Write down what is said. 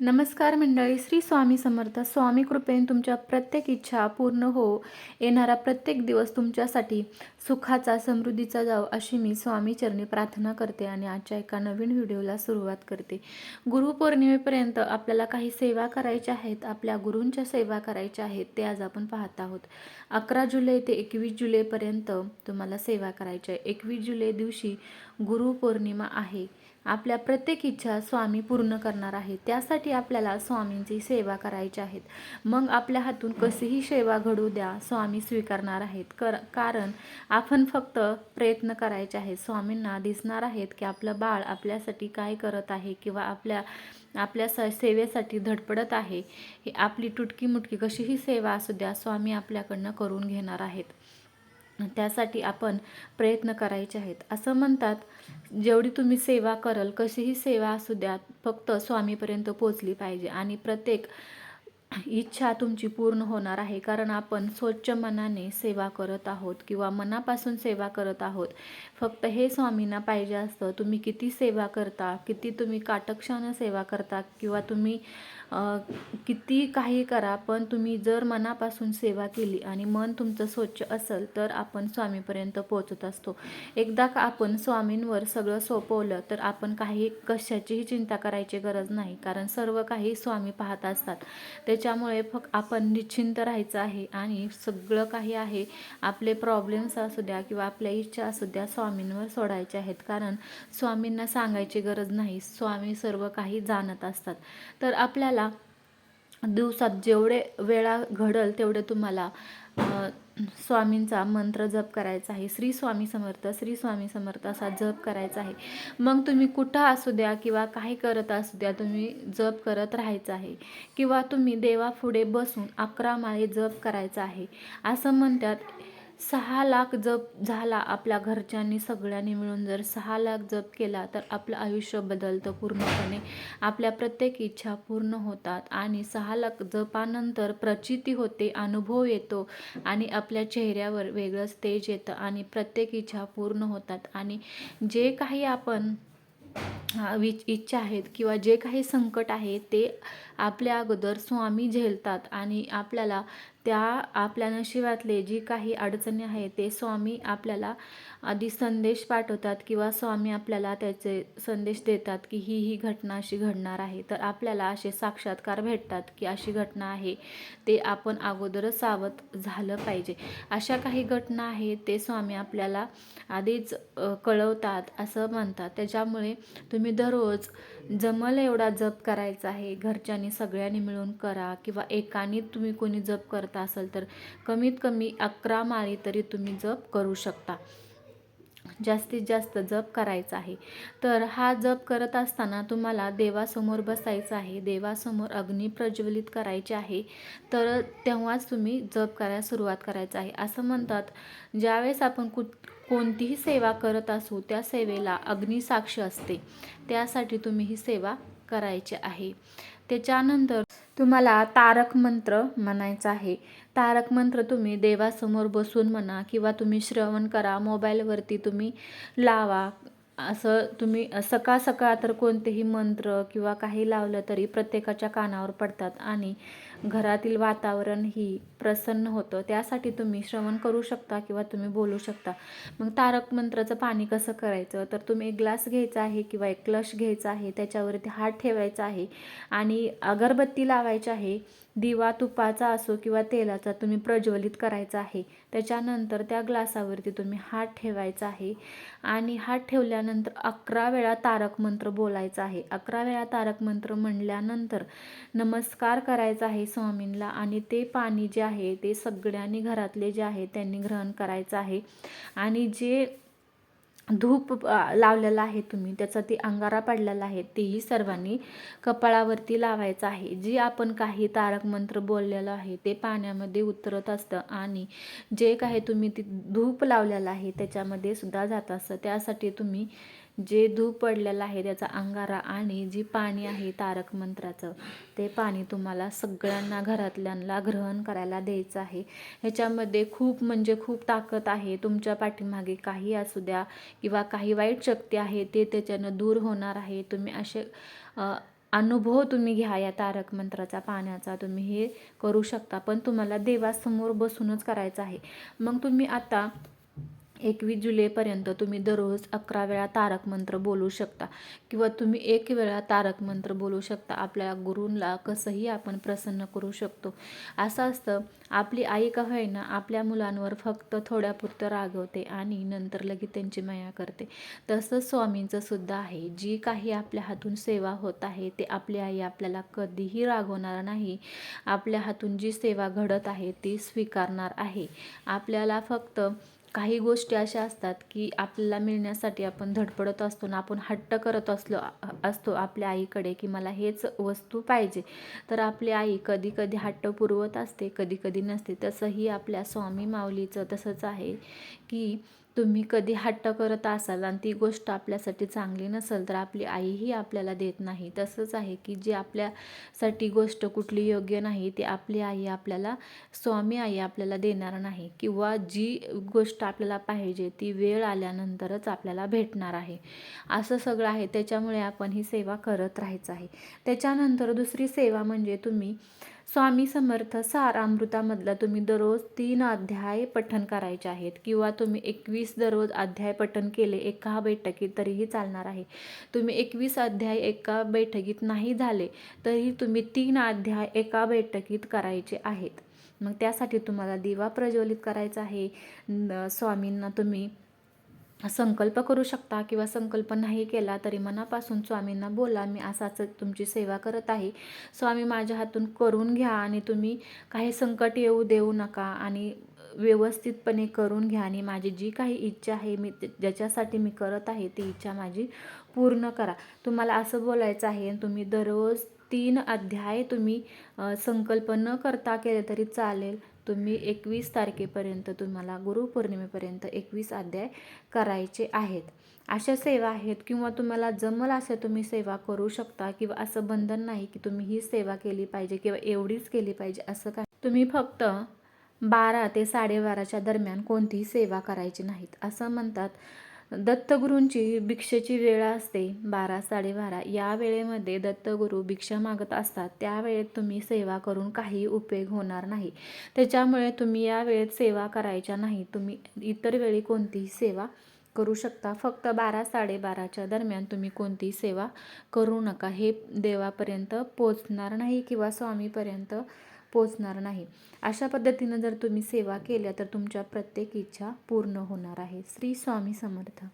नमस्कार मंडळी श्री स्वामी समर्थ स्वामी कृपेने तुमच्या प्रत्येक इच्छा पूर्ण हो. येणारा प्रत्येक दिवस तुमच्यासाठी सुखाचा समृद्धीचा जाव अशी मी स्वामी चरणी प्रार्थना करते आणि आजच्या एका नवीन व्हिडिओला सुरुवात करते. गुरुपौर्णिमेपर्यंत आपल्याला काही सेवा करायच्या आहेत आपल्या गुरूंच्या सेवा करायच्या आहेत ते आज आपण पाहत आहोत. अकरा जुलै ते एकवीस जुलैपर्यंत तुम्हाला सेवा करायच्या आहे. एकवीस जुलै दिवशी गुरुपौर्णिमा आहे. आपल्या प्रत्येक इच्छा स्वामी पूर्ण करणार आहे. त्यासाठी आपल्याला स्वामींची सेवा करायची आहेत मग आपल्या हातून कशीही सेवा घडू द्या स्वामी स्वीकारणार आहेत. कर कारण आपण फक्त प्रयत्न करायचे आहेत. स्वामींना दिसणार आहेत की आपलं बाळ आपल्यासाठी काय करत आहे किंवा आपल्या आपल्या स सेवेसाठी धडपडत आहे. ही आपली तुटकी मुटकी कशीही सेवा असू द्या स्वामी आपल्याकडनं करून घेणार आहेत. त्यासाठी आपण प्रयत्न करायचे आहेत. असं म्हणतात जेवढी तुम्ही सेवा कराल कशीही सेवा असू द्या फक्त स्वामीपर्यंत पोचली पाहिजे. आणि प्रत्येक इच्छा तुमची पूर्ण होणार आहे कारण आपण स्वच्छ मनाने सेवा करत आहोत किंवा मनापासून सेवा करत आहोत. फक्त हे स्वामींना पाहिजे असतं तुम्ही किती सेवा करता किती तुम्ही काटक्षानं सेवा करता किंवा तुम्ही किती काही करा पण तुम्ही जर मनापासून सेवा केली आणि मन तुमचं स्वच्छ असेल तर आपण स्वामीपर्यंत पोचत असतो. एकदा का आपण स्वामींवर सगळं सोपवलं तर आपण काही कशाचीही चिंता करायची गरज नाही कारण सर्व काही स्वामी पाहत असतात. ते त्याच्यामुळे फक्त आपण निश्चिंत राहायचं आहे आणि सगळं काही आहे. आपले प्रॉब्लेम्स असू द्या किंवा आपल्या इच्छा असू द्या स्वामींवर सोडायचे आहेत. कारण स्वामींना सांगायची गरज नाही. स्वामी सर्व काही जाणत असतात. तर आपल्याला दिवसात जेवढे वेळा घडल तेवढे तुम्हाला स्वामींचा मंत्र जप करायचा आहे. श्री स्वामी समर्थ श्री स्वामी समर्थ असा जप करायचा आहे. मग तुम्ही कुठं असू द्या किंवा काही करत असू द्या तुम्ही जप करत राहायचं आहे. किंवा तुम्ही देवापुढे बसून अकरा माळे जप करायचा आहे. असं म्हणतात सहा लाख जप झाला आपल्या घरच्यांनी सगळ्यांनी मिळून. जर सहा लाख जप केला तर आपलं आयुष्य बदलतं पूर्णपणे. आपल्या प्रत्येक इच्छा पूर्ण होतात आणि सहा लाख जपानंतर प्रचिती होते अनुभव येतो आणि आपल्या चेहऱ्यावर वेगळंच तेज येतं आणि प्रत्येक इच्छा पूर्ण होतात. आणि जे काही आपण विच इच्छा आहेत किंवा जे काही संकट आहे ते आपल्या अगोदर स्वामी झेलतात आणि आपल्याला त्या आपल्या नशिबातले जी काही अडचणी आहेत ते स्वामी आपल्याला आधी संदेश पाठवतात किंवा स्वामी आपल्याला त्याचे संदेश देतात की ही ही घटना अशी घडणार आहे. तर आपल्याला असे साक्षात्कार भेटतात की अशी घटना आहे ते आपण अगोदरच सावध झालं पाहिजे. अशा काही घटना आहेत ते स्वामी आपल्याला आधीच कळवतात असं म्हणतात. त्याच्यामुळे तुम्ही दररोज जमल एवढा जप करायचा आहे घरच्यांनी सगळ्यांनी मिळून करा किंवा एकाने तुम्ही कोणी जप करता असाल तर कमीत कमी अकरा माळी तरी तुम्ही जप करू शकता. जास्तीत जास्त जप करायचा आहे. तर हा जप करत असताना तुम्हाला देवासमोर बसायचं आहे देवासमोर अग्नी प्रज्वलित करायचे आहे तर तेव्हाच तुम्ही जप करायला सुरुवात करायचं आहे. असं म्हणतात ज्यावेळेस आपण कुठ कोणतीही सेवा करत असू त्या सेवेला अग्निसाक्ष असते. त्यासाठी तुम्ही ही सेवा करायची आहे. त्याच्यानंतर तुम्हाला तारक मंत्र म्हणायचा आहे. तारक मंत्र तुम्ही देवासमोर बसून म्हणा किंवा तुम्ही श्रवण करा मोबाईलवरती तुम्ही लावा असं तुम्ही सकाळ सकाळ तर कोणतेही मंत्र किंवा काही लावलं तरी प्रत्येकाच्या कानावर पडतात आणि घरातील वातावरण ही प्रसन्न होतं. त्यासाठी तुम्ही श्रवण करू शकता किंवा तुम्ही बोलू शकता. मग तारक मंत्राचं पाणी कसं करायचं? तर तुम्ही एक ग्लास घ्यायचा आहे किंवा एक क्लश घ्यायचा आहे त्याच्यावरती हात ठेवायचा आहे आणि अगरबत्ती लावायची आहे दिवा तुपाचा असो किंवा तेलाचा तुम्ही प्रज्वलित करायचा आहे. त्याच्यानंतर त्या ग्लासावरती तुम्ही हात ठेवायचा आहे आणि हात ठेवल्यानंतर अकरा वेळा तारक मंत्र बोलायचा आहे. अकरा वेळा तारक मंत्र म्हणल्यानंतर नमस्कार करायचा आहे स्वामींना आणि ते पाणी जे आहे ते सगळ्यांनी घरातले जे आहे त्यांनी ग्रहण करायचं आहे. आणि जे धूप लावलेला आहे तुम्ही त्याचा ती अंगारा पडलेला आहे तेही सर्वांनी कपाळावरती लावायचं आहे. जी आपण काही तारक मंत्र बोललेलं आहे ते पाण्यामध्ये उतरत असतं आणि जे काही तुम्ही ती धूप लावलेलं आहे त्याच्यामध्ये सुद्धा जात असतं. त्यासाठी तुम्ही जे धूप पडलेलं आहे त्याचा अंगारा आणि जी पाणी आहे तारक मंत्राचं ते पाणी तुम्हाला सगळ्यांना घरातल्यांना ग्रहण करायला द्यायचं आहे. ह्याच्यामध्ये खूप म्हणजे खूप ताकद आहे. तुमच्या पाठीमागे काही असू द्या किंवा काही वाईट शक्ती आहे ते त्याच्यानं दूर होणार आहे. तुम्ही असे अनुभव तुम्ही घ्या या तारक मंत्राचा पाण्याचा. तुम्ही हे करू शकता. पण तुम्हाला देवासमोर बसूनच करायचं आहे. मग तुम्ही आता एकवीस जुलैपर्यंत तुम्ही दररोज अकरा वेळा तारक मंत्र बोलू शकता किंवा तुम्ही एक वेळा तारक मंत्र बोलू शकता. आपल्या गुरूंना कसंही आपण प्रसन्न करू शकतो. असं असतं आपली आई का होईना आपल्या मुलांवर फक्त थोड्यापुरतं रागवते आणि नंतर लगेच त्यांची माया करते. तसंच स्वामींचं सुद्धा आहे. जी काही आपल्या हातून सेवा होत आहे ते आपली आई आपल्याला कधीही रागवणार नाही. आपल्या हातून जी सेवा घडत आहे ती स्वीकारणार आहे. आपल्याला फक्त काही गोष्टी अशा असतात की आपल्याला मिळण्यासाठी आपण धडपडत असतो ना आपण हट्ट करत असलो असतो आपल्या आईकडे की मला हेच वस्तू पाहिजे. तर आपली आई कधी कधी हट्ट पुरवत असते कधी कधी नसते. तसंही आपल्या स्वामी माऊलीचं तसंच आहे की तुम्ही कधी हट्ट करत असाल आणि ती गोष्ट आपल्यासाठी चांगली नसेल तर आपली आईही आपल्याला देत नाही. तसंच आहे की जी आपल्यासाठी गोष्ट कुठली योग्य नाही ती आपली आई आपल्याला स्वामी आई आपल्याला देणार नाही. किंवा जी गोष्ट आपल्याला पाहिजे ती वेळ आल्यानंतरच आपल्याला भेटणार आहे. असं सगळं आहे. त्याच्यामुळे आपण ही सेवा करत राहायचं आहे. त्याच्यानंतर दुसरी सेवा म्हणजे तुम्ही स्वामी समर्थ सारामृतामधला तुम्ही दररोज तीन अध्याय पठण करायचे आहेत. किंवा तुम्ही एकवीस दररोज अध्याय पठण केले एका बैठकीत तरीही चालणार आहे. तुम्ही एकवीस अध्याय एका बैठकीत नाही झाले तरी तुम्ही तीन अध्याय एका बैठकीत करायचे आहेत. मग त्यासाठी तुम्हाला दिवा प्रज्वलित करायचा आहे. स्वामींना तुम्ही संकल्प करू शकता किंवा संकल्प नाही केला तरी मनापासून स्वामींना बोला मी असाच तुमची सेवा करत आहे. स्वामी माझ्या हातून करून घ्या आणि तुम्ही काही संकट येऊ देऊ नका आणि व्यवस्थितपणे करून घ्या आणि माझी जी काही इच्छा आहे मी ज्याच्यासाठी मी करत आहे ती इच्छा माझी पूर्ण करा. तुम्हाला असं बोलायचं आहे तुम्ही दररोज तीन अध्याय तुम्ही संकल्प न करता केले तरी चालेल. तुम्ही एकवीस तारखेपर्यंत तुम्हाला गुरुपौर्णिमेपर्यंत एकवीस अध्याय करायचे आहेत. अशा सेवा आहेत किंवा तुम्हाला जमल अशा तुम्ही सेवा करू शकता किंवा असं बंधन नाही की तुम्ही ही सेवा केली पाहिजे किंवा एवढीच केली पाहिजे असं काय. तुम्ही फक्त बारा ते साडेबाराच्या दरम्यान कोणतीही सेवा करायची नाहीत. असं म्हणतात दत्तगुरूंची भिक्षेची वेळ असते बारा साडेबारा. या वेळेमध्ये दत्तगुरू भिक्षा मागत असतात. त्या वेळेत तुम्ही सेवा करून काही उपयोग होणार नाही. त्याच्यामुळे तुम्ही या वेळेत सेवा करायच्या नाही. तुम्ही इतर वेळी कोणतीही सेवा करू शकता. फक्त बारा साडेबाराच्या दरम्यान तुम्ही कोणतीही सेवा करू नका. हे देवापर्यंत पोचणार नाही किंवा स्वामीपर्यंत पोचणार नाही. अशा पद्धतीनं जर तुम्ही सेवा केल्या तर तुमच्या प्रत्येक इच्छा पूर्ण होणार आहे. श्री स्वामी समर्थ.